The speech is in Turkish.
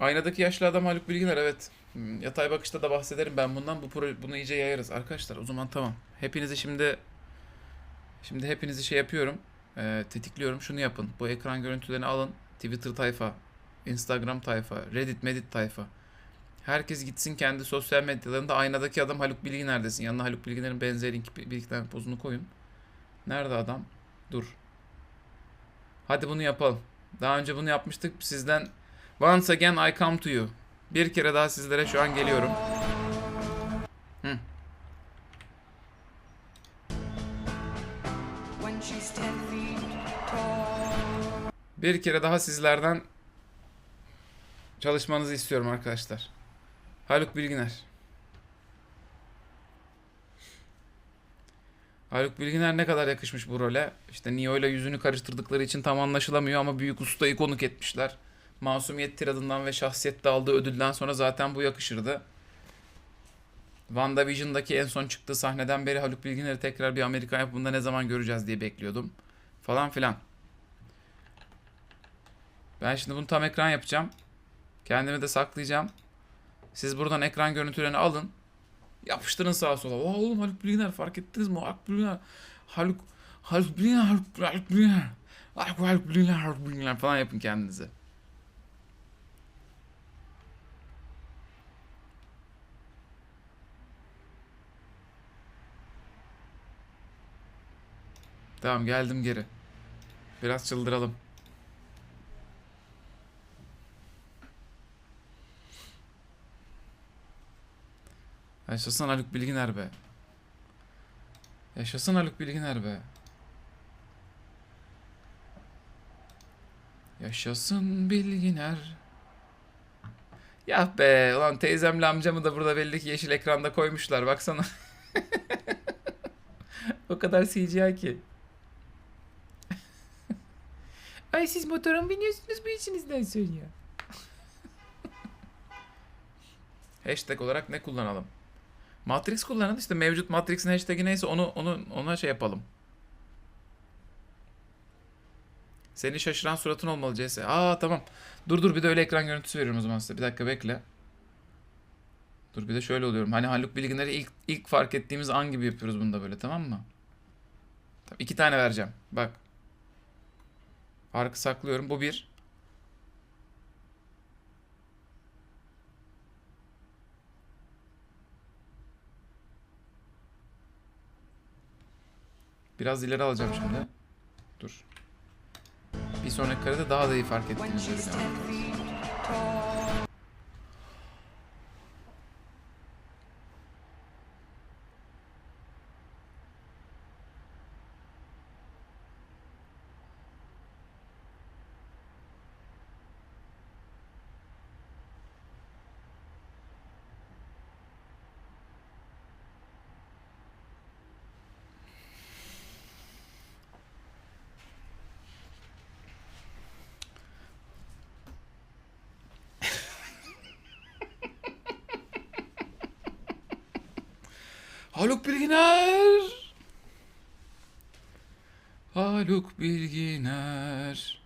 Aynadaki yaşlı adam Haluk Bilginer evet. Hmm, Yatay bakışta da bahsederim ben bundan. Bu proje, bunu iyice yayarız arkadaşlar. O zaman tamam. Hepinizi şimdi şimdi hepinizi şey yapıyorum. Ee, tetikliyorum. Şunu yapın. Bu ekran görüntülerini alın. Twitter tayfa, Instagram tayfa, Reddit, Medit tayfa. Herkes gitsin kendi sosyal medyalarında aynadaki adam Haluk Bilginer desin. Yanına Haluk Bilginer'in benzer iki, bir iki pozunu koyun. Nerede adam? Dur. Hadi bunu yapalım. Daha önce bunu yapmıştık. Sizden Once again I come to you. Bir kere daha sizlere şu an geliyorum. Hı. Bir kere daha sizlerden çalışmanızı istiyorum arkadaşlar. Haluk Bilginer. Haluk Bilginer ne kadar yakışmış bu role. İşte Neo ile yüzünü karıştırdıkları için tam anlaşılamıyor ama büyük ustayı konuk etmişler. Masumiyet tiradından ve şahsiyette aldığı ödülden sonra zaten bu yakışırdı. WandaVision'daki en son çıktığı sahneden beri Haluk Bilginer'i tekrar bir Amerikan yapımında ne zaman göreceğiz diye bekliyordum. Falan filan. Ben şimdi bunu tam ekran yapacağım. Kendimi de saklayacağım. Siz buradan ekran görüntülerini alın. Yapıştırın sağa sola. Oha oğlum Haluk Bilginer fark ettiniz mi? Haluk Bilginer. Haluk Haluk Bilginer, Haluk, Bilginer. Haluk, Haluk Bilginer, Haluk Bilginer falan yapın kendinize. Tamam geldim geri. Biraz çıldıralım. Yaşasın Haluk Bilginer be. Yaşasın Haluk Bilginer be. Yaşasın Bilginer. Ya be ulan teyzemle amcamı da burada belli ki yeşil ekranda koymuşlar baksana. o kadar CGI ki. Ay siz motora mı biniyorsunuz bu içinizden söylüyor. Hashtag olarak ne kullanalım? Matrix kullanın işte mevcut Matrix'in hashtag'i neyse onu onu ona şey yapalım. Seni şaşıran suratın olmalı CS. Aa tamam. Dur dur bir de öyle ekran görüntüsü veriyorum o zaman size. Bir dakika bekle. Dur bir de şöyle oluyorum. Hani Haluk Bilginer'i ilk ilk fark ettiğimiz an gibi yapıyoruz bunu da böyle tamam mı? Tamam, iki tane vereceğim. Bak. Farkı saklıyorum. Bu bir. Biraz ileri alacağım şimdi. Dur. Bir sonraki karede daha da iyi fark she's göreceğim. Haluk Bilginer. Haluk Bilginer.